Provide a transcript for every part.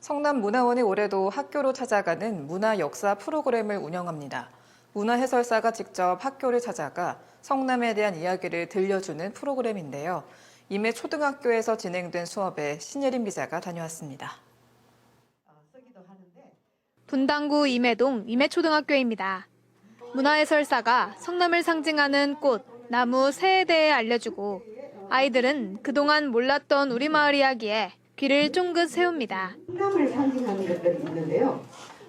성남문화원이 올해도 학교로 찾아가는 문화 역사 프로그램을 운영합니다. 문화 해설사가 직접 학교를 찾아가 성남에 대한 이야기를 들려주는 프로그램인데요. 임해 초등학교에서 진행된 수업에 신예림 기자가 다녀왔습니다. 분당구 임해동 임해초등학교입니다. 문화 해설사가 성남을 상징하는 꽃, 나무, 새에 대해 알려주고 아이들은 그동안 몰랐던 우리 마을 이야기에 귀를 쫑긋 세웁니다. 성남을 상징하는 것들이 있는데요.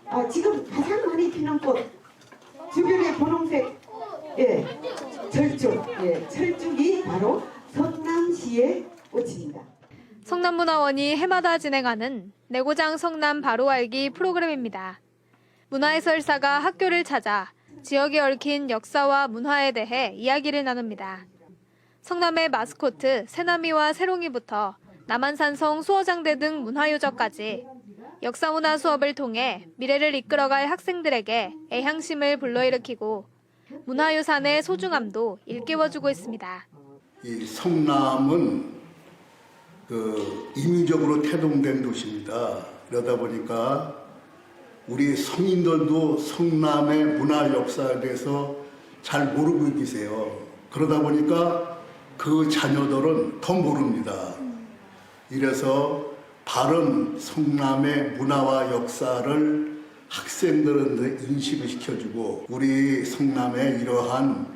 아, 지금 가장 많이 피는 꽃, 주변에 분홍색, 예, 철쭉, 예, 철쭉이 바로 성남시의 꽃입니다. 성남문화원이 해마다 진행하는 내고장 성남 바로 알기 프로그램입니다. 문화해설사가 학교를 찾아 지역에 얽힌 역사와 문화에 대해 이야기를 나눕니다. 성남의 마스코트 새나미와 새롱이부터 남한산성 수어장대 등 문화유적까지 역사문화 수업을 통해 미래를 이끌어갈 학생들에게 애향심을 불러일으키고 문화유산의 소중함도 일깨워주고 있습니다. 이 성남은 그 임의적으로 태동된 도시입니다. 그러다 보니까 우리 성인들도 성남의 문화 역사에 대해서 잘 모르고 계세요. 그러다 보니까 그 자녀들은 더 모릅니다. 이래서 바른 성남의 문화와 역사를 학생들한테 인식을 시켜주고 우리 성남에 이러한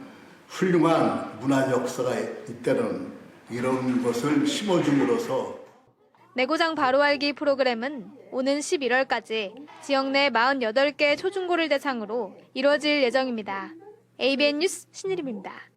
훌륭한 문화 역사가 있다는 이런 것을 심어줌으로써 내고장 바로 알기 프로그램은 오는 11월까지 지역 내 48개 초중고를 대상으로 이뤄질 예정입니다. ABN 뉴스 신일입니다.